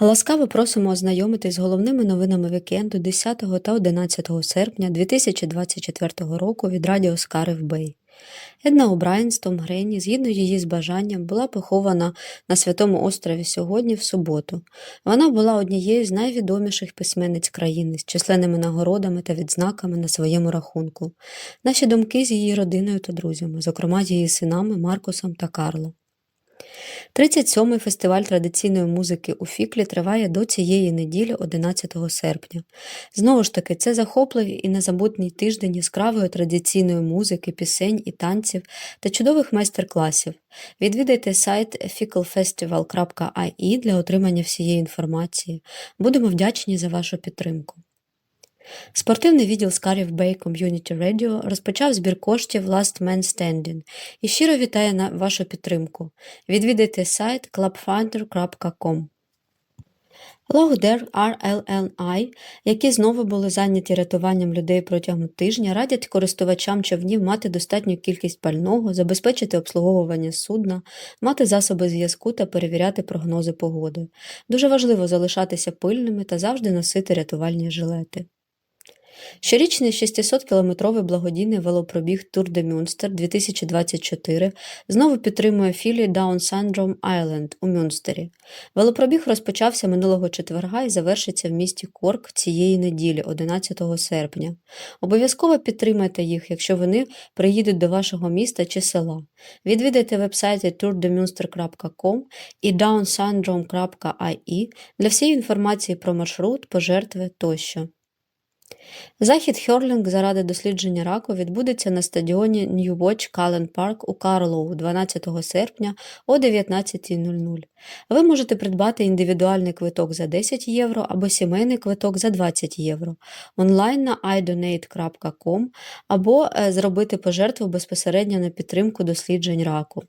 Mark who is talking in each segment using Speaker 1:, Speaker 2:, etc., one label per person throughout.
Speaker 1: Ласкаво просимо ознайомитись з головними новинами вікенду 10 та 11 серпня 2024 року від радіо Скарив Бей. Една О'Брайен з Том Грейні, згідно її з бажанням, була похована на Святому острові сьогодні в суботу. Вона була однією з найвідоміших письменниць країни з численними нагородами та відзнаками на своєму рахунку. Наші думки з її родиною та друзями, зокрема з її синами Маркусом та Карло. 37-й фестиваль традиційної музики у Фіклі триває до цієї неділі 11 серпня. Знову ж таки, це захопливий і незабутній тиждень яскравої традиційної музики, пісень і танців та чудових майстер-класів. Відвідайте сайт ficklefestival.ie для отримання всієї інформації. Будемо вдячні за вашу підтримку. Спортивний відділ Скарів Bay Community Radio розпочав збір коштів Last Man Standing і щиро вітає на вашу підтримку. Відвідайте сайт clubfunder.com. Логдер RLNI, які знову були зайняті рятуванням людей протягом тижня, радять користувачам човнів мати достатню кількість пального, забезпечити обслуговування судна, мати засоби зв'язку та перевіряти прогнози погоди. Дуже важливо залишатися пильними та завжди носити рятувальні жилети. Щорічний 600-кілометровий благодійний велопробіг Tour de Münster 2024 знову підтримує філію Down Syndrome Island у Мюнстері. Велопробіг розпочався минулого четверга і завершиться в місті Корк цієї неділі, 11 серпня. Обов'язково підтримайте їх, якщо вони приїдуть до вашого міста чи села. Відвідайте вебсайти tourdemunster.com і downsyndrome.ie для всієї інформації про маршрут, пожертви тощо. Захід Хьорлінг заради дослідження раку відбудеться на стадіоні New Watch Cullen Park у Карлоу 12 серпня о 19.00. Ви можете придбати індивідуальний квиток за 10 євро або сімейний квиток за 20 євро онлайн на idonate.com або е, зробити пожертву безпосередньо на підтримку досліджень раку.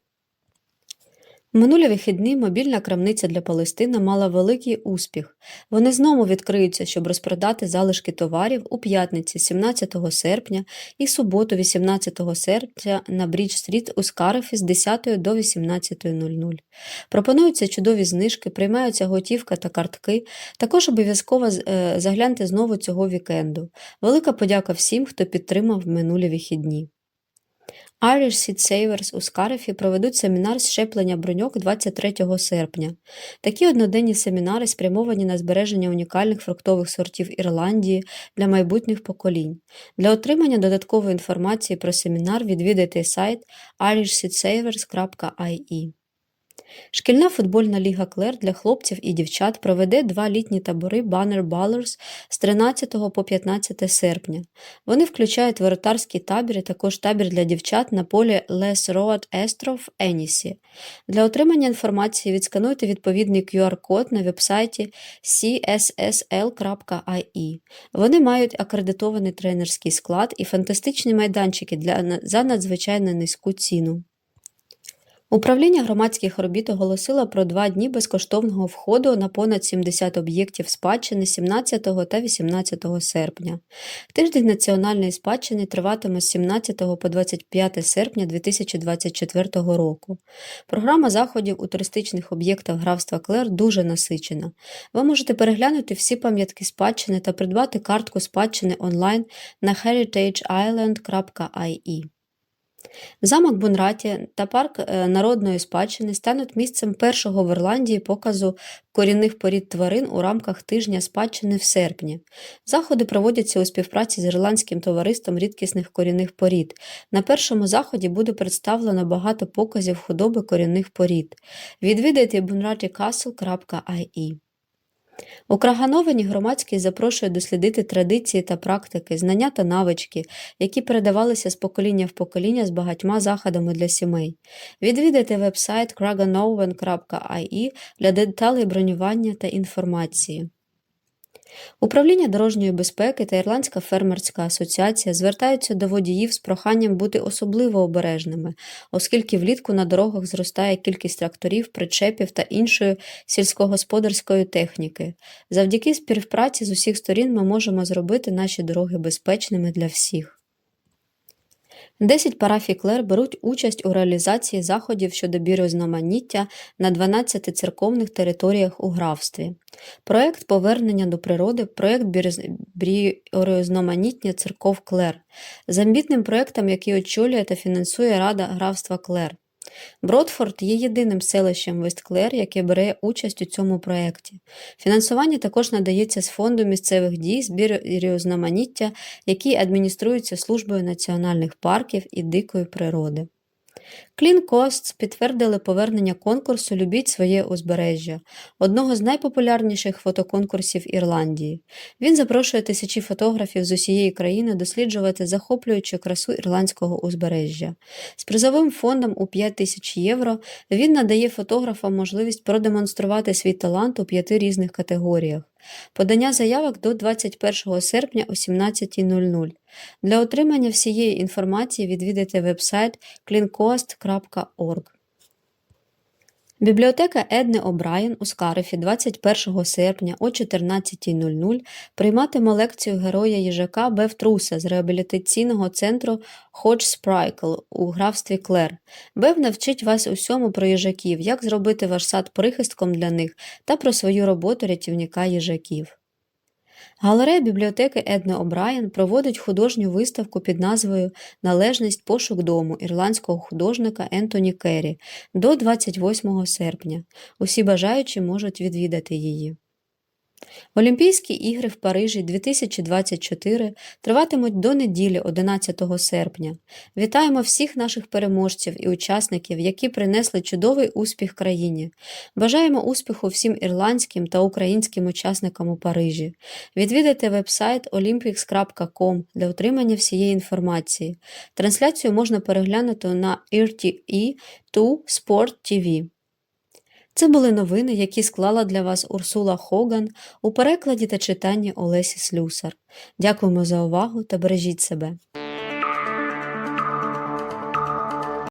Speaker 1: Минулі вихідні мобільна крамниця для Палестини мала великий успіх. Вони знову відкриються, щоб розпродати залишки товарів у п'ятниці 17 серпня і суботу 18 серпня на Брідж-стріт у Скарифі з 10 до 18.00. Пропонуються чудові знижки, приймаються готівка та картки. Також обов'язково е, загляньте знову цього вікенду. Велика подяка всім, хто підтримав минулі вихідні. Irish Seed Savers у Скарифі проведуть семінар з щеплення броньок 23 серпня. Такі одноденні семінари спрямовані на збереження унікальних фруктових сортів Ірландії для майбутніх поколінь. Для отримання додаткової інформації про семінар відвідайте сайт irishseedsavers.ie. Шкільна футбольна ліга Клер для хлопців і дівчат проведе два літні табори Banner Ballers з 13 по 15 серпня. Вони включають воротарський табір і також табір для дівчат на полі Les Road Estrow в Енісі. Для отримання інформації відскануйте відповідний QR-код на вебсайті cssl.ie. Вони мають акредитований тренерський склад і фантастичні майданчики для, за надзвичайно низьку ціну. Управління громадських робіт оголосило про два дні безкоштовного входу на понад 70 об'єктів спадщини 17 та 18 серпня. Тиждень національної спадщини триватиме з 17 по 25 серпня 2024 року. Програма заходів у туристичних об'єктах графства Клер дуже насичена. Ви можете переглянути всі пам'ятки спадщини та придбати картку спадщини онлайн на heritageisland.ie. Замок Бунраті та парк е, народної спадщини стануть місцем першого в Ірландії показу корінних порід тварин у рамках тижня спадщини в серпні. Заходи проводяться у співпраці з Ірландським товариством рідкісних корінних порід. На першому заході буде представлено багато показів худоби корінних порід. Відвідайте bunraticastle.ie у Крагановині громадськість запрошує дослідити традиції та практики, знання та навички, які передавалися з покоління в покоління з багатьма заходами для сімей. Відвідайте вебсайт kraganoven.ie для деталей бронювання та інформації. Управління дорожньої безпеки та Ірландська фермерська асоціація звертаються до водіїв з проханням бути особливо обережними, оскільки влітку на дорогах зростає кількість тракторів, причепів та іншої сільськогосподарської техніки. Завдяки співпраці з усіх сторін ми можемо зробити наші дороги безпечними для всіх. 10 парафій Клер беруть участь у реалізації заходів щодо бірозманіття на 12 церковних територіях у графстві. Проект повернення до природи, проект біорізноманіття церков Клер з амбітним проектом, який очолює та фінансує Рада графства Клер. Бродфорд є єдиним селищем Вестклер, яке бере участь у цьому проєкті. Фінансування також надається з фонду місцевих дій з біорізноманіття, який адмініструється службою національних парків і дикої природи. Клін Костс підтвердили повернення конкурсу Любіть своє узбережжя, одного з найпопулярніших фотоконкурсів Ірландії. Він запрошує тисячі фотографів з усієї країни досліджувати захоплюючу красу ірландського узбережжя. З призовим фондом у 5 тисяч євро він надає фотографам можливість продемонструвати свій талант у п'яти різних категоріях. Подання заявок до 21 серпня о 17.00. Для отримання всієї інформації відвідайте вебсайт cleancoast.org. Бібліотека Едни О'Брайен у Скарифі 21 серпня о 14.00 прийматиме лекцію героя їжака Бев Труса з реабілітаційного центру Ходж Спрайкл у графстві Клер. Бев навчить вас усьому про їжаків, як зробити ваш сад прихистком для них та про свою роботу рятівника їжаків. Галерея бібліотеки Едне О'Брайен проводить художню виставку під назвою Належність пошук дому ірландського художника Ентоні Керрі до 28 серпня. Усі бажаючі можуть відвідати її. Олімпійські ігри в Парижі 2024 триватимуть до неділі 11 серпня. Вітаємо всіх наших переможців і учасників, які принесли чудовий успіх країні. Бажаємо успіху всім ірландським та українським учасникам у Парижі. Відвідайте вебсайт olympics.com для отримання всієї інформації. Трансляцію можна переглянути на RTE 2 Sport TV. Це були новини, які склала для вас Урсула Хоган у перекладі та читанні Олесі Слюсар. Дякуємо за увагу та бережіть себе.